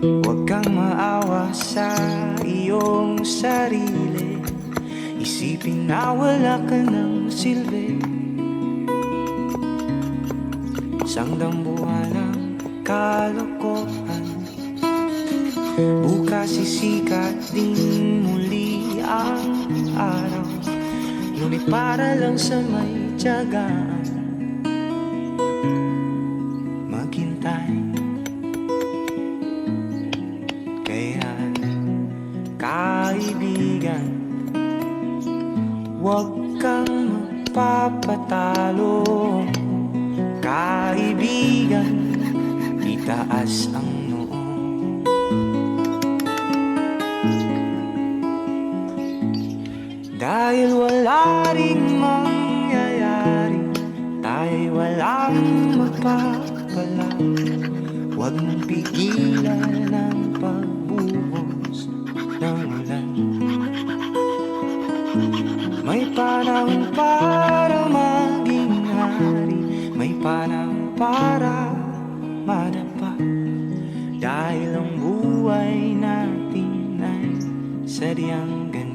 Huwag kang maawa sa iyong sarili. Isipin na wala ka ng silbi. Isang dambuhan ng kalokohan. Bukas sisikat din muli ang araw. Ngunit para lang sa may tiyagaan kaibigan Huwag kang magpapatalo. Kaibigan Itaas ang noo. Dahil wala ring mangyayari Tayo'y walang magpapala. Huwag mong pigilan ang pagbuhos May panahon para maging hari. May panahon para madapa. Dahil ang buhay natin ay sadyang ganyan